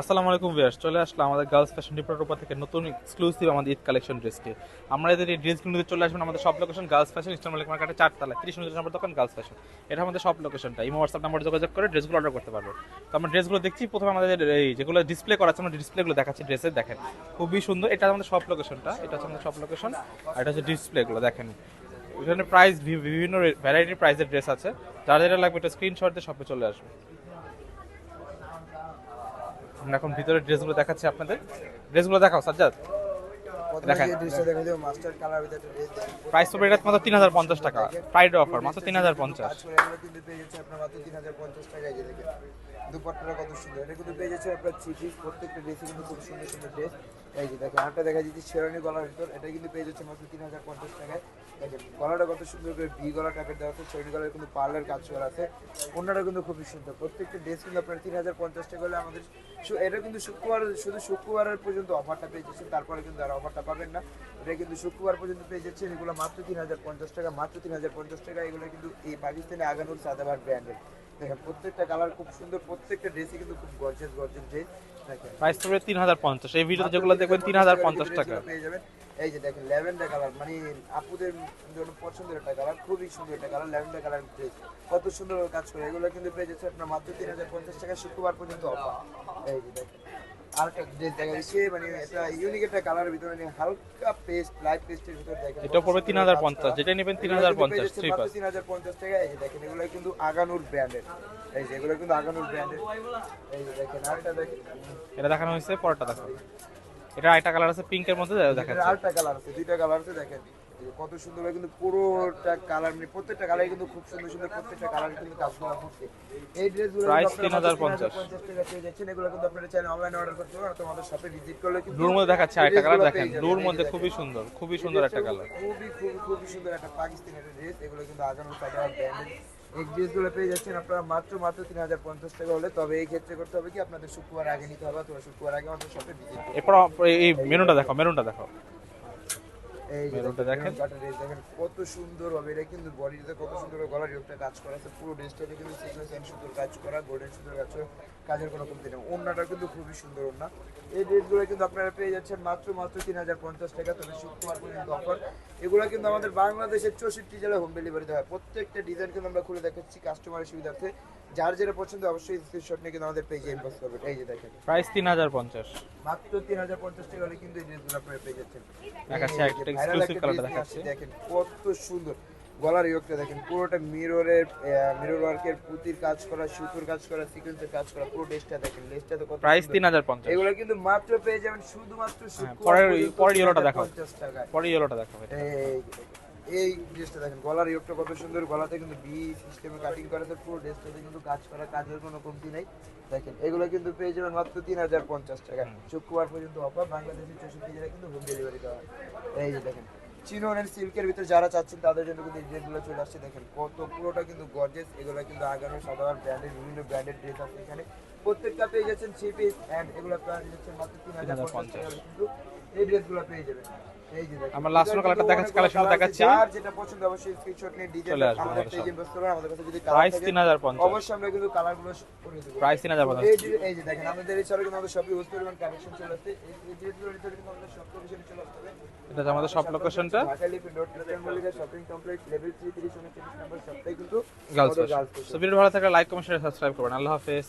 আসসালামু আলাইকুম ভিউয়ার্স, চলে আসলাম আমাদের গার্লস ফ্যাশন ডিপার্টমেন্ট থেকে নতুন এক্সক্লুসিভ আমাদের ঈদ কালেকশন ড্রেসটি আমরা এদের এই ড্রেসগুলো নিতে চলে আসবেন আমাদের সব লোকেশন গার্লস ফ্যাশন ইস্টার্ন মালিক মার্কেটে চারতলা তিরিশ উনত্রিশ নম্বর দোকান গার্লস ফ্যাশন এটা আমাদের সব লোকেশনটা ইমো হোয়াটসঅ্যাপ নাম্বার যোগাযোগ করে ড্রেসগুলো অর্ডার করতে পারবেন তো আমরা ড্রেসগুলো দেখছি, প্রথমে আমাদের এই যেগুলো ডিসপ্লে করা আছে, আমরা ডিসপ্লেগুলো দেখাচ্ছি ড্রেসের দেখেন। খুবই সুন্দর, এটা আমাদের সব লোকেশনটা এটা হচ্ছে আমাদের সব লোকেশন আর এটা হচ্ছে ডিসপ্লেগুলো দেখেন। এখানে প্রাইস বিভিন্ন ভ্যারাইটির প্রাইসের ড্রেস আছে। যার যেটা লাগবে, এটা স্ক্রিনশট দিয়ে শপে চলে আসবে। আমরা এখন ভিতরে ড্রেসগুলো দেখাচ্ছি আপনাদের। ড্রেসগুলো দেখাও সাজ্জাদ। দেখান। প্রাইস পড়বে এটা মাত্র তিন হাজার পঞ্চাশ টাকা। ফ্রাইডে অফার মাত্র তিন হাজার পঞ্চাশ। দুপাট্টাটা কত সুন্দর। এটা কিন্তু পেয়ে যাচ্ছে আপনার থ্রি পিস প্রত্যেকটা ড্রেসে কিন্তু খুব সুন্দর সুন্দর ড্রেস এই যে দেখেন আরেকটা দেখা যাচ্ছে শেরানি গলার ভিতর। এটা কিন্তু পেয়ে যাচ্ছে মাত্র তিন হাজার পঞ্চাশ টাকায়। গলাটা কত সুন্দর করে ভি গলা টাইপের দেওয়া আছে। শেরানি গলার কিন্তু পার্লার কাজ করা আছে। অন্যটা কিন্তু খুবই সুন্দর। প্রত্যেকটা ড্রেস কিন্তু আপনার তিন হাজার পঞ্চাশ টাকা হলে আমাদের এটা কিন্তু শুক্রবার, শুধু শুক্রবারের পর্যন্ত অফারটা পেয়ে যাচ্ছেন। তারপরে কিন্তু আর অফারটা পাবেন না। এটা কিন্তু শুক্রবার পর্যন্ত পেয়ে যাচ্ছেন। এগুলো মাত্র তিন হাজার পঞ্চাশ টাকা। মাত্র তিন হাজার পঞ্চাশ টাকা। এগুলো কিন্তু এই পাকিস্তানি আগানুর সাদাবার ব্র্যান্ডের দেখেন প্রত্যেকটা কালার খুব সুন্দর প্রত্যেকটা ড্রেসই কিন্তু খুব গর্জিয়াস গর্জিয়াস ড্রেস প্রাইস পড়বে তিন হাজার পঞ্চাশ। এই ভিডিওতে যেগুলো দেখবেন তিন হাজার পঞ্চাশ টাকা। পেয়ে যাবেন এই যে দেখেন ল্যাভেন্ডার কালার মানে আপুদের জন্য পছন্দের একটা কালার খুবই সুন্দর একটা কালার ল্যাভেন্ডার কালার ড্রেস কত সুন্দর কাজ করে এগুলো কিন্তু পেয়ে যাচ্ছে আপনার মাত্র তিন হাজার পঞ্চাশ টাকা শুক্রবার পর্যন্ত অফার এই যে দেখেন। আর একটা ড্রেস দেখা যাচ্ছে মানে এটা ইউনিক একটা কালারের ভিতরে মানে হালকা পেস্ট লাইট পেস্টের ভিতরে এটা পড়বে যেটা নেবেন টাকা। এই দেখেন এগুলো কিন্তু আগানুর ব্র্যান্ডের এই যে এগুলো কিন্তু আগানুর ব্র্যান্ডের এই যে দেখেন আরেকটা দেখেন। এটা দেখানো হয়েছে পরেরটা দেখো এটা একটা কালার আছে পিঙ্কের মধ্যে দেখাচ্ছে। আরেকটা কালার আছে দুইটা কালার আছে দেখেন। কত কিন্তু পুরোটা কালার মানে প্রত্যেকটা কালার কিন্তু খুব সুন্দর সুন্দর প্রত্যেকটা কালার কিন্তু কাজ করা হচ্ছে এই ড্রেসগুলো Price 3050 টাকা পেয়ে যাচ্ছেন এগুলো কিন্তু আপনারা চাইলে অনলাইনে অর্ডার করতে পারেন অথবা আমাদের শপে ভিজিট করলে কিন্তু ব্লুর মধ্যে দেখাচ্ছে আরেকটা কালার দেখেন। ব্লুর মধ্যে খুবই সুন্দর খুবই সুন্দর একটা কালার খুবই খুবই খুবই সুন্দর একটা পাকিস্তানি একটা ড্রেস এগুলো কিন্তু আগানো সাধারণ ব্র্যান্ডের এই ড্রেসগুলো পেয়ে যাচ্ছেন আপনারা মাত্র মাত্র তিন হাজার পঞ্চাশ টাকা হলে। তবে এই ক্ষেত্রে করতে হবে কি আপনাদের শুক্রবার আগে নিতে হবে অথবা শুক্রবার আগে আমাদের শপে ভিজিট এরপর এই মেনুটা দেখো মেরুনটা দেখো। এই যে দেখেন। কত সুন্দর হবে। এটা কিন্তু বডিতে কত সুন্দর গলার ইয়োগটা কাজ করা আছে। পুরো ড্রেসটাতে কিন্তু সিকোয়েন্স এন্ড সুন্দর কাজ করা গোল্ডেন সুন্দর কাজ করা কাজের কোনো কমতি নেই। ওড়নাটা কিন্তু খুবই সুন্দর ওড়না। এই ড্রেসগুলো কিন্তু আপনারা পেয়ে যাচ্ছেন মাত্র মাত্র তিন হাজার পঞ্চাশ টাকা। তবে শুক্রবার পর্যন্ত অফার এগুলো কিন্তু আমাদের বাংলাদেশের চৌষট্টি জেলায় হোম ডেলিভারি দেওয়া হয়। প্রত্যেকটা ডিজাইন কিন্তু আমরা খুলে দেখাচ্ছি কাস্টমারের সুবিধার্থে। যার যেটা পছন্দ অবশ্যই স্ক্রিনশট নিয়ে কিন্তু আমাদের পেজে ইনবক্স করবেন এই যে দেখেন প্রাইস তিন হাজার পঞ্চাশ মাত্র তিন হাজার পঞ্চাশ টাকা হলে কিন্তু এই ড্রেসগুলো আপনারা পেয়ে যাচ্ছেন দেখাচ্ছি, একটা dress নিয়ে দেখাচ্ছি। দেখেন কত সুন্দর গলার ইয়োগটা দেখেন পুরোটা মিররের মিরর ওয়ার্কের পুতির কাজ করা সুতোর কাজ করা সিকোয়েন্সের কাজ করা পুরো ড্রেসটা দেখেন ড্রেসটা তো কত প্রাইস সুন্দর। তিন হাজার পঞ্চাশ এগুলো কিন্তু মাত্র পেয়ে যাবেন শুধুমাত্র শুক্রবার পরের- পরের ইয়েলোটা দেখাও। 3050 টাকায় পরে ইয়েলোটা দেখো এটা। এই এই ড্রেসটা দেখেন গলার ইয়োগটা কত সুন্দর গলাতে কিন্তু বি সিস্টেমে কাটিং করা আছে পুরো ড্রেসটাতে কিন্তু কাজ করা কাজের কোনো কমতি নেই। দেখেন এগুলো কিন্তু পেয়ে যাবেন মাত্র তিন হাজার পঞ্চাশ টাকা শুক্রবার পর্যন্ত অফার বাংলাদেশের চৌষট্টি জেলায় কিন্তু হোম ডেলিভারি দেওয়া হয়। এই যে দেখেন চিনন এন্ড সিল্কের ভিতরে যারা চাচ্ছেন তাদের জন্য কিন্তু ড্রেসগুলো চলে আসছে। দেখেন কত পুরোটা কিন্তু গর্জেস এগুলো কিন্তু আগামী সাধারণ ব্র্যান্ডের বিভিন্ন ব্র্যান্ডের ড্রেস আছে এখানে। প্রত্যেকটা পেয়ে যাচ্ছেন থ্রি পিস অ্যান্ড এগুলো পেয়ে যাচ্ছেন মাত্র তিন হাজার পঞ্চাশ টাকা কিন্তু এই ড্রেসগুলো পেয়ে যাবেন। আমরা এটার কালারটা দেখাচ্ছি, দেখাচ্ছি। যার যেটা পছন্দ অবশ্যই স্ক্রিনশট নিয়ে ডিজাইন আমাদের পেজে। ইনভেস্ট করবেন আমাদের কাছে যদি প্রাইস থাকে তিন হাজার পঞ্চাশ। অবশ্যই আমরা কিন্তু কালারগুলো করে দেবো। প্রাইস তিন হাজার পঞ্চাশ। এই যে এই যে দেখেন আমাদের এই ছাড়া কিন্তু আমাদের শপে ইউজ পরিমাণ কালেকশন চলে আসছে। এই ভিতরে কিন্তু আমাদের লোকেশনে চলে আসতে হবে এটা আমাদের সব লোকেশনটা শপিং কমপ্লেক্স লেভেল 3 30 উনত্রিশ নম্বর সবটাই কিন্তু গার্লস। সো ভিডিও ভালো থাকলে লাইক কমেন্ট সাবস্ক্রাইব করবেন। আল্লাহ হাফেজ।